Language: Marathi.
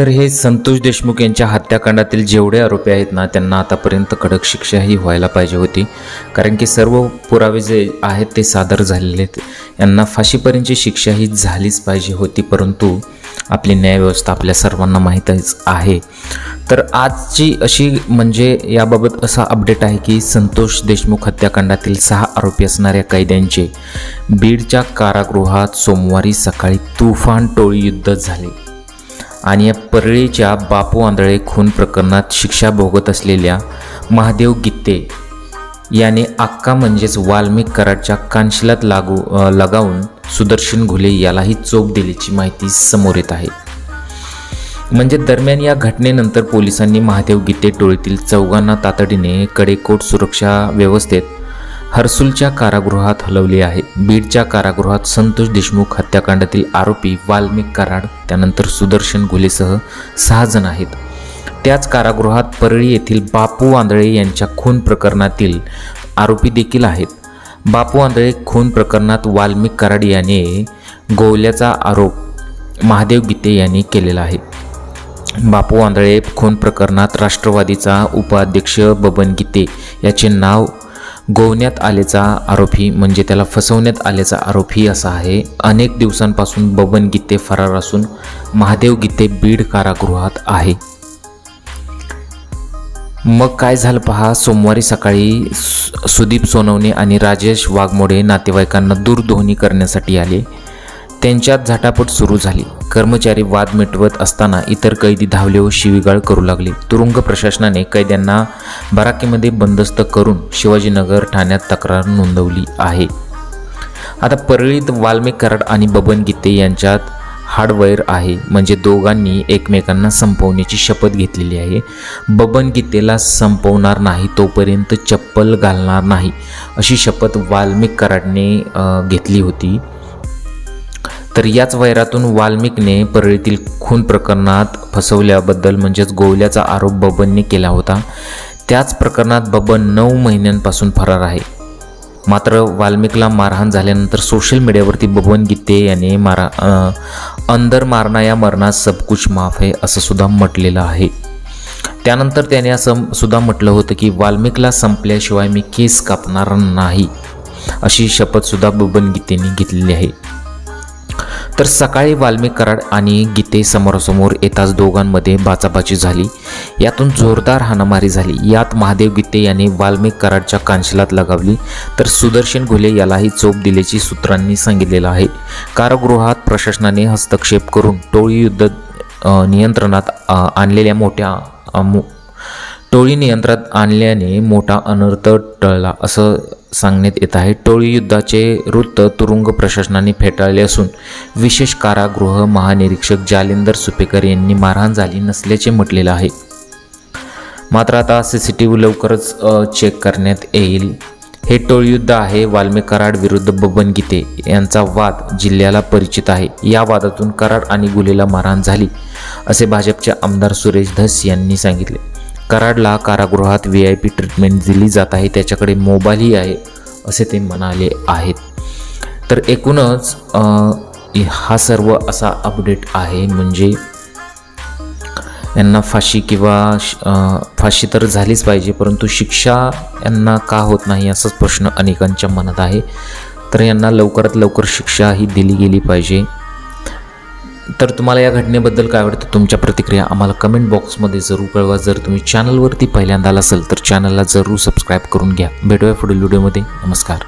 तर हे संतोष देशमुख यांच्या हत्याकांडातील जेवढे आरोपी आहेत ना त्यांना आतापर्यंत कडक शिक्षाही व्हायला पाहिजे होती. कारण की सर्व पुरावे जे आहेत ते सादर झालेले आहेत. यांना फाशीपर्यंतची शिक्षा ही झालीच पाहिजे होती परंतु आपली न्यायव्यवस्था आपल्या सर्वांना माहीतच आहे. तर आजची अशी म्हणजे याबाबत असा अपडेट आहे की संतोष देशमुख हत्याकांडातील सहा आरोपी असणाऱ्या कैद्यांचे बीडच्या कारागृहात सोमवारी सकाळी तुफान टोळी युद्ध झाले. आणि या परळीच्या बापू आंधळे खून प्रकरणात शिक्षा भोगत असलेल्या महादेव गित्ते याने अक्का म्हणजेच वाल्मिक कराडच्या कानशिलात लागू लगावून सुदर्शन घुले यालाही चोप दिल्याची माहिती समोर येत आहे. म्हणजे दरम्यान या घटनेनंतर पोलिसांनी महादेव गीते टोळीतील चौघांना तातडीने कडेकोट सुरक्षा व्यवस्थेत हर्सुलच्या कारागृहात हलवले आहे. बीडच्या कारागृहात संतोष देशमुख हत्याकांडातील आरोपी वाल्मिक कराड त्यानंतर सुदर्शन घुलेसह सहा जण आहेत. त्याच कारागृहात परळी येथील बापू आंधळे यांच्या खून प्रकरणातील आरोपी देखील आहेत. बापू आंधळे खून प्रकरणात वाल्मिक कराड याने गोवल्याचा आरोप महादेव गीते यांनी केलेला आहे. बापू आंधळे खून प्रकरणात राष्ट्रवादीचा उपाध्यक्ष बबन गीते याचे नाव गोवण्यात आल्याचा आरोपी म्हणजे त्याला फसवण्यात आल्याचा आरोपी असा आहे. अनेक दिवसांपासून बबन गीते फरार असून महादेव गीते बीड कारागृहात आहे. मग काय झालं पहा सोमवारी सकाळी सु- सुदीप सोनवणे आणि राजेश वाघमोडे नातेवाईकांना दूरध्वनी करण्यासाठी आले. त्यांच्यात झटापट सुरू झाली. कर्मचारी वाद मिटवत असताना इतर कैदी धावले व शिवीगाळ करू लागले. तुरुंग प्रशासनाने कैद्यांना बराकीमध्ये बंदस्त करून शिवाजीनगर ठाण्यात तक्रार नोंदवली आहे. आता परळीत वाल्मिक कराड आणि बबन गीते यांच्यात हार्डवेअर आहे. म्हणजे दोघांनी एकमेकांना संपवण्याची शपथ घेतलेली आहे. बबन गीतेला संपवणार नाही तोपर्यंत चप्पल घालणार नाही अशी शपथ वाल्मिक कराडने घेतली होती. तर याच वैरातून वाल्मिकने परळीतील खून प्रकरणात फसवल्याबद्दल म्हणजेच गोवल्याचा आरोप बबनने केला होता. त्याच प्रकरणात बबन नऊ महिन्यांपासून फरार आहे. मात्र वाल्मिकला मारहाण झाल्यानंतर सोशल मीडियावरती बबन गीते याने मारा अंदर मारणा या मरणात सब कुछ माफ आहे असं सुद्धा म्हटलेलं आहे. त्यानंतर त्याने असं सुद्धा म्हटलं होतं की वाल्मिकला संपल्याशिवाय मी केस कापणार नाही अशी शपथसुद्धा बबन गीतेने घेतलेली आहे. तर सकाळी वाल्मिक कराड आणि गीते समोरासमोर येताच दोघांमध्ये बाचाबाची झाली. यातून जोरदार हाणामारी झाली. यात महादेव गीते यांनी वाल्मिक कराडच्या कांशिलात लगावली. तर सुदर्शन घुले यालाही चोप दिल्याची सूत्रांनी सांगितलेलं आहे. कारागृहात प्रशासनाने हस्तक्षेप करून टोळी युद्ध नियंत्रणात आणलेल्या मोठ्या टोळी नियंत्रणात आणल्याने मोठा अनर्थ टळला असं सांगण्यात येत आहे. टोळी युद्धाचे वृत्त तुरुंग प्रशासनाने फेटाळले असून विशेष कारागृह महानिरीक्षक जालिंदर सुपेकर यांनी मारहाण झाली नसल्याचे म्हटलेलं आहे. मात्र आता सी सी टी व्ही लवकरच चेक करण्यात येईल. हे टोळयुद्ध आहे. वाल्मे कराड विरुद्ध बबन गीते यांचा वाद जिल्ह्याला परिचित आहे. या वादातून कराड आणि गुलेला मारहाण झाली असे भाजपचे आमदार सुरेश धस यांनी सांगितले. कराडला कारागृहात व्ही आय पी ट्रीटमेंट दिली जात आहे. त्याच्याकडे मोबाईलही आहे असे ते म्हणाले आहेत. तर एकूणच हा सर्व असा अपडेट आहे. म्हणजे यांना फाशी किंवा श- फाशी तर झालीच पाहिजे परंतु शिक्षा यांना का होत नाही असाच प्रश्न अनेकांच्या मनात आहे. तर यांना लवकरात लवकर शिक्षा ही दिली गेली पाहिजे. तर तुम्हाला या घटनेबद्दल काय वाटतं? तुमच्या प्रतिक्रिया आम्हाला कमेंट बॉक्समध्ये जरूर कळवा. जर तुम्ही चॅनलवरती पहिल्यांदा आला असेल तर चॅनलला जरूर सबस्क्राईब करून घ्या. भेटूया पुढील व्हिडिओमध्ये नमस्कार.